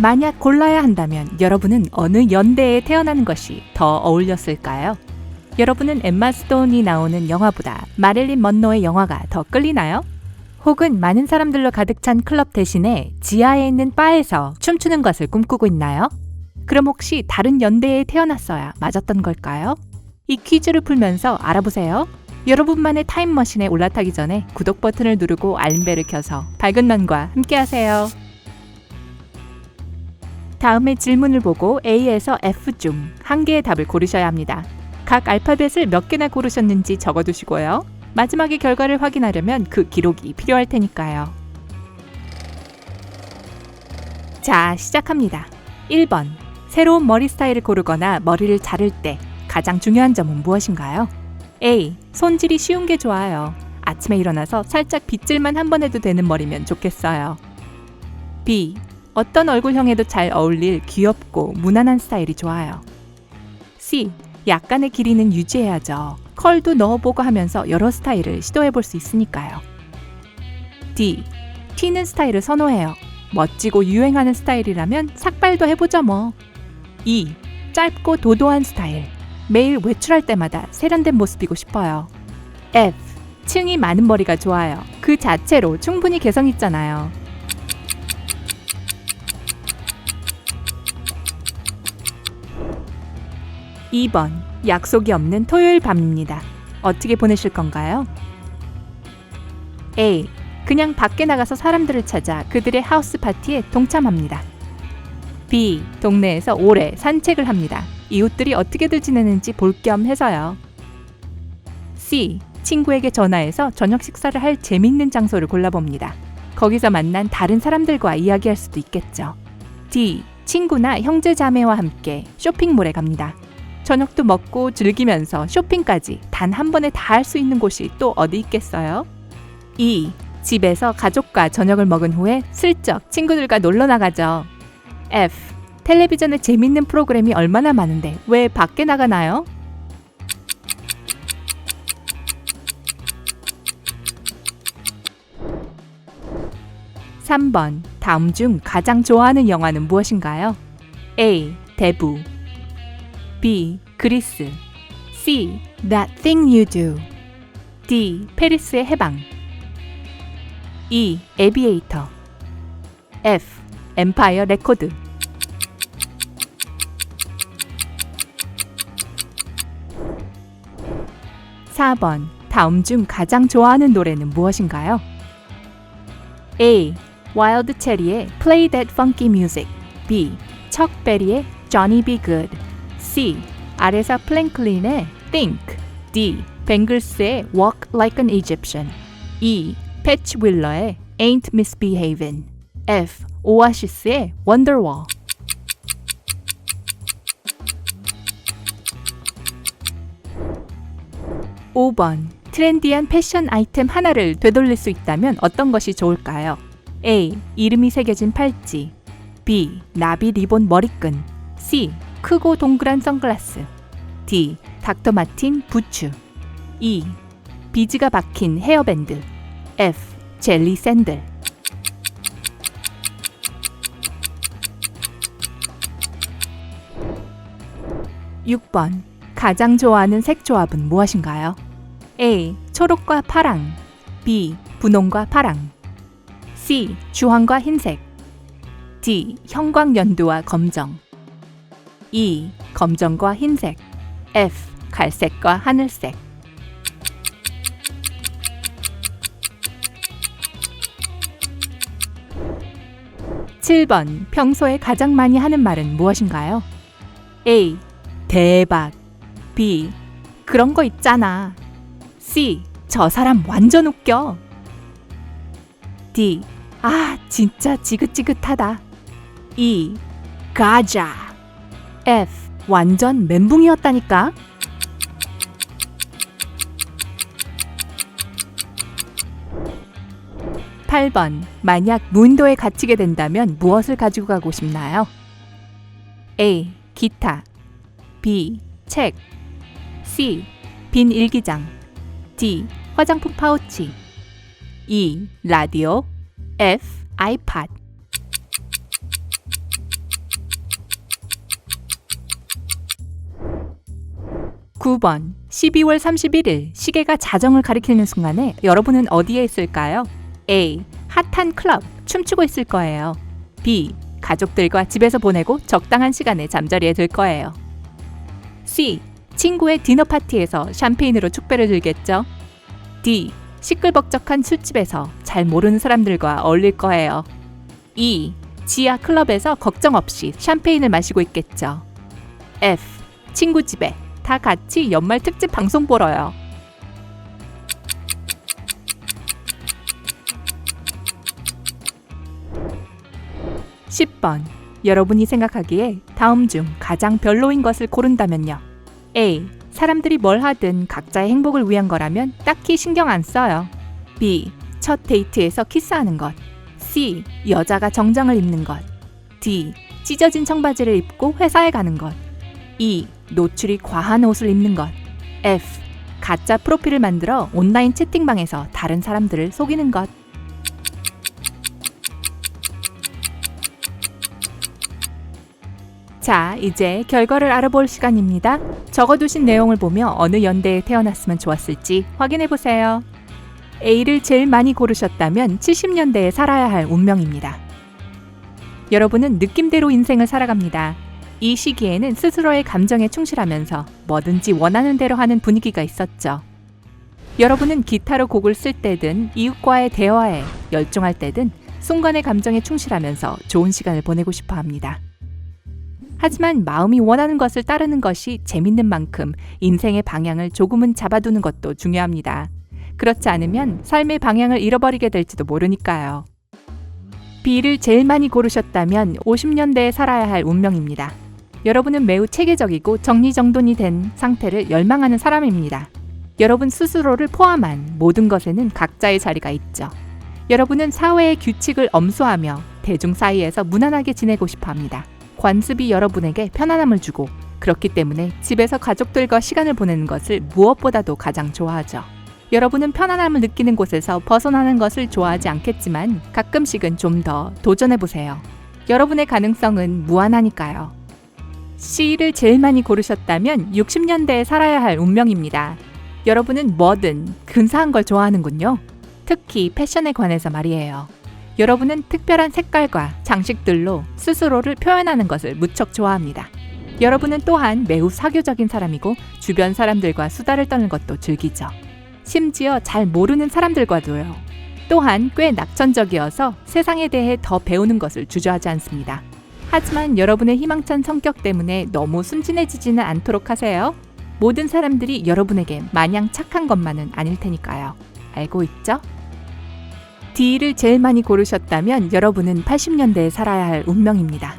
만약 골라야 한다면 여러분은 어느 연대에 태어나는 것이 더 어울렸을까요? 여러분은 엠마 스톤이 나오는 영화보다 마릴린 먼로의 영화가 더 끌리나요? 혹은 많은 사람들로 가득 찬 클럽 대신에 지하에 있는 바에서 춤추는 것을 꿈꾸고 있나요? 그럼 혹시 다른 연대에 태어났어야 맞았던 걸까요? 이 퀴즈를 풀면서 알아보세요. 여러분만의 타임머신에 올라타기 전에 구독 버튼을 누르고 알림벨을 켜서 밝은 면과 함께하세요. 다음의 질문을 보고 A에서 F 중 한 개의 답을 고르셔야 합니다. 각 알파벳을 몇 개나 고르셨는지 적어두시고요. 마지막에 결과를 확인하려면 그 기록이 필요할 테니까요. 자, 시작합니다. 1번. 새로운 머리 스타일을 고르거나 머리를 자를 때 가장 중요한 점은 무엇인가요? A. 손질이 쉬운 게 좋아요. 아침에 일어나서 살짝 빗질만 한 번 해도 되는 머리면 좋겠어요. B. 어떤 얼굴형에도 잘 어울릴 귀엽고 무난한 스타일이 좋아요. C. 약간의 길이는 유지해야죠. 컬도 넣어보고 하면서 여러 스타일을 시도해볼 수 있으니까요. D. 튀는 스타일을 선호해요. 멋지고 유행하는 스타일이라면 삭발도 해보죠 뭐. E. 짧고 도도한 스타일. 매일 외출할 때마다 세련된 모습이고 싶어요. F. 층이 많은 머리가 좋아요. 그 자체로 충분히 개성 있잖아요. (2번) 약속이 없는 토요일 밤입니다. 어떻게 보내실 건가요? A. 그냥 밖에 나가서 사람들을 찾아 그들의 하우스 파티에 동참합니다. B. 동네에서 오래 산책을 합니다. 이웃들이 어떻게들 지내는지 볼 겸 해서요. C. 친구에게 전화해서 저녁 식사를 할 재밌는 장소를 골라봅니다. 거기서 만난 다른 사람들과 이야기할 수도 있겠죠. D. 친구나 형제 자매와 함께 쇼핑몰에 갑니다. 저녁도 먹고 즐기면서 쇼핑까지 단 한 번에 다 할 수 있는 곳이 또 어디 있겠어요? E. 집에서 가족과 저녁을 먹은 후에 슬쩍 친구들과 놀러 나가죠. F. 텔레비전에 재밌는 프로그램이 얼마나 많은데 왜 밖에 나가나요? (3번) 다음 중 가장 좋아하는 영화는 무엇인가요? A. 대부 B. 그리스 C. That Thing You Do D. 페리스의 해방 E. 에비에이터 F. 엠파이어 레코드 4번 다음 중 가장 좋아하는 노래는 무엇인가요? A. 와일드 체리의 Play That Funky Music B. 척 베리의 Johnny Be Good C. 아레사 플랭클린의 Think D. 뱅글스의 Walk Like an Egyptian E. 패치 윌러의 Ain't Misbehavin' F. 오아시스의 Wonderwall 5번 트렌디한 패션 아이템 하나를 되돌릴 수 있다면 어떤 것이 좋을까요? A. 이름이 새겨진 팔찌 B. 나비 리본 머리끈 C. 크고 동그란 선글라스 D. 닥터 마틴 부츠 E. 비즈가 박힌 헤어밴드 F. 젤리 샌들 6번 가장 좋아하는 색 조합은 무엇인가요? A. 초록과 파랑 B. 분홍과 파랑 C. 주황과 흰색 D. 형광연두와 검정 E. 검정과 흰색 F. 갈색과 하늘색 7번 평소에 가장 많이 하는 말은 무엇인가요? A. 대박 B. 그런 거 있잖아 C. 저 사람 완전 웃겨 D. 아 진짜 지긋지긋하다 E. 가자 F. 완전 멘붕이었다니까 8번 만약 무인도에 갇히게 된다면 무엇을 가지고 가고 싶나요? A. 기타 B. 책 C. 빈 일기장 D. 화장품 파우치 E. 라디오 F. 아이팟 9번 12월 31일 시계가 자정을 가리키는 순간에 여러분은 어디에 있을까요? A. 핫한 클럽 춤추고 있을 거예요. B. 가족들과 집에서 보내고 적당한 시간에 잠자리에 들 거예요. C. 친구의 디너 파티에서 샴페인으로 축배를 들겠죠. D. 시끌벅적한 술집에서 잘 모르는 사람들과 어울릴 거예요. E. 지하 클럽에서 걱정 없이 샴페인을 마시고 있겠죠. F. 친구 집에 다 같이 연말 특집 방송 보러요. (10번) 여러분이 생각하기에 다음 중 가장 별로인 것을 고른다면요. A. 사람들이 뭘 하든 각자의 행복을 위한 거라면 딱히 신경 안 써요. B. 첫 데이트에서 키스하는 것. C. 여자가 정장을 입는 것. D. 찢어진 청바지를 입고 회사에 가는 것. E. 노출이 과한 옷을 입는 것. F. 가짜 프로필을 만들어 온라인 채팅방에서 다른 사람들을 속이는 것. 자, 이제 결과를 알아볼 시간입니다. 적어두신 내용을 보며 어느 연대에 태어났으면 좋았을지 확인해 보세요. A를 제일 많이 고르셨다면 70년대에 살아야 할 운명입니다. 여러분은 느낌대로 인생을 살아갑니다. 이 시기에는 스스로의 감정에 충실하면서 뭐든지 원하는 대로 하는 분위기가 있었죠. 여러분은 기타로 곡을 쓸 때든 이웃과의 대화에 열중할 때든 순간의 감정에 충실하면서 좋은 시간을 보내고 싶어 합니다. 하지만 마음이 원하는 것을 따르는 것이 재밌는 만큼 인생의 방향을 조금은 잡아두는 것도 중요합니다. 그렇지 않으면 삶의 방향을 잃어버리게 될지도 모르니까요. B를 제일 많이 고르셨다면 50년대에 살아야 할 운명입니다. 여러분은 매우 체계적이고 정리정돈이 된 상태를 열망하는 사람입니다. 여러분 스스로를 포함한 모든 것에는 각자의 자리가 있죠. 여러분은 사회의 규칙을 엄수하며 대중 사이에서 무난하게 지내고 싶어 합니다. 관습이 여러분에게 편안함을 주고 그렇기 때문에 집에서 가족들과 시간을 보내는 것을 무엇보다도 가장 좋아하죠. 여러분은 편안함을 느끼는 곳에서 벗어나는 것을 좋아하지 않겠지만 가끔씩은 좀 더 도전해 보세요. 여러분의 가능성은 무한하니까요. C를 제일 많이 고르셨다면 60년대에 살아야 할 운명입니다. 여러분은 뭐든 근사한 걸 좋아하는군요. 특히 패션에 관해서 말이에요. 여러분은 특별한 색깔과 장식들로 스스로를 표현하는 것을 무척 좋아합니다. 여러분은 또한 매우 사교적인 사람이고 주변 사람들과 수다를 떠는 것도 즐기죠. 심지어 잘 모르는 사람들과도요. 또한 꽤 낙천적이어서 세상에 대해 더 배우는 것을 주저하지 않습니다. 하지만 여러분의 희망찬 성격 때문에 너무 순진해지지는 않도록 하세요. 모든 사람들이 여러분에게 마냥 착한 것만은 아닐 테니까요. 알고 있죠? D를 제일 많이 고르셨다면 여러분은 80년대에 살아야 할 운명입니다.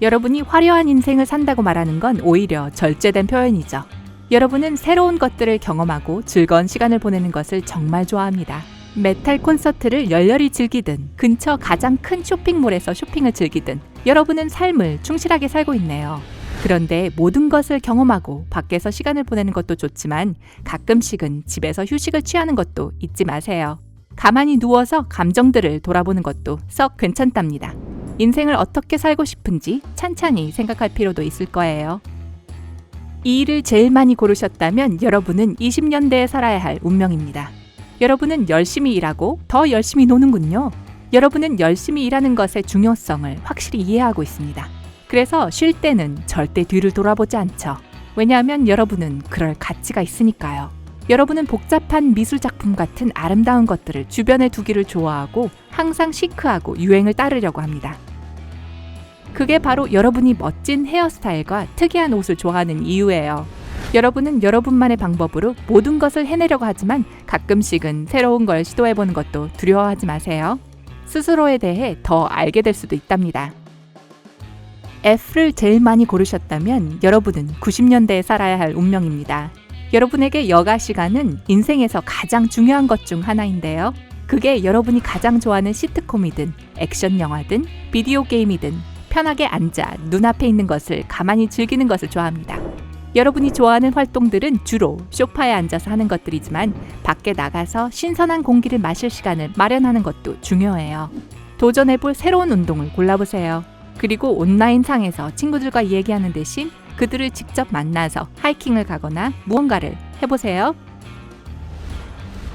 여러분이 화려한 인생을 산다고 말하는 건 오히려 절제된 표현이죠. 여러분은 새로운 것들을 경험하고 즐거운 시간을 보내는 것을 정말 좋아합니다. 메탈 콘서트를 열렬히 즐기든 근처 가장 큰 쇼핑몰에서 쇼핑을 즐기든 여러분은 삶을 충실하게 살고 있네요. 그런데 모든 것을 경험하고 밖에서 시간을 보내는 것도 좋지만 가끔씩은 집에서 휴식을 취하는 것도 잊지 마세요. 가만히 누워서 감정들을 돌아보는 것도 썩 괜찮답니다. 인생을 어떻게 살고 싶은지 찬찬히 생각할 필요도 있을 거예요. 이 일을 제일 많이 고르셨다면 여러분은 20년대에 살아야 할 운명입니다. 여러분은 열심히 일하고 더 열심히 노는군요. 여러분은 열심히 일하는 것의 중요성을 확실히 이해하고 있습니다. 그래서 쉴 때는 절대 뒤를 돌아보지 않죠. 왜냐하면 여러분은 그럴 가치가 있으니까요. 여러분은 복잡한 미술 작품 같은 아름다운 것들을 주변에 두기를 좋아하고 항상 시크하고 유행을 따르려고 합니다. 그게 바로 여러분이 멋진 헤어스타일과 특이한 옷을 좋아하는 이유예요. 여러분은 여러분만의 방법으로 모든 것을 해내려고 하지만 가끔씩은 새로운 걸 시도해보는 것도 두려워하지 마세요. 스스로에 대해 더 알게 될 수도 있답니다. F를 제일 많이 고르셨다면 여러분은 90년대에 살아야 할 운명입니다. 여러분에게 여가 시간은 인생에서 가장 중요한 것 중 하나인데요. 그게 여러분이 가장 좋아하는 시트콤이든 액션 영화든 비디오 게임이든 편하게 앉아 눈앞에 있는 것을 가만히 즐기는 것을 좋아합니다. 여러분이 좋아하는 활동들은 주로 소파에 앉아서 하는 것들이지만 밖에 나가서 신선한 공기를 마실 시간을 마련하는 것도 중요해요. 도전해볼 새로운 운동을 골라보세요. 그리고 온라인 상에서 친구들과 얘기하는 대신 그들을 직접 만나서 하이킹을 가거나 무언가를 해보세요.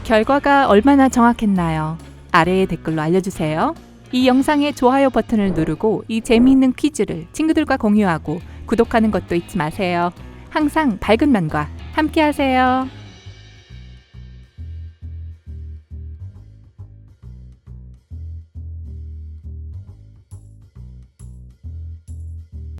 결과가 얼마나 정확했나요? 아래의 댓글로 알려주세요. 이 영상의 좋아요 버튼을 누르고 이 재미있는 퀴즈를 친구들과 공유하고 구독하는 것도 잊지 마세요. 항상 밝은 면과 함께 하세요.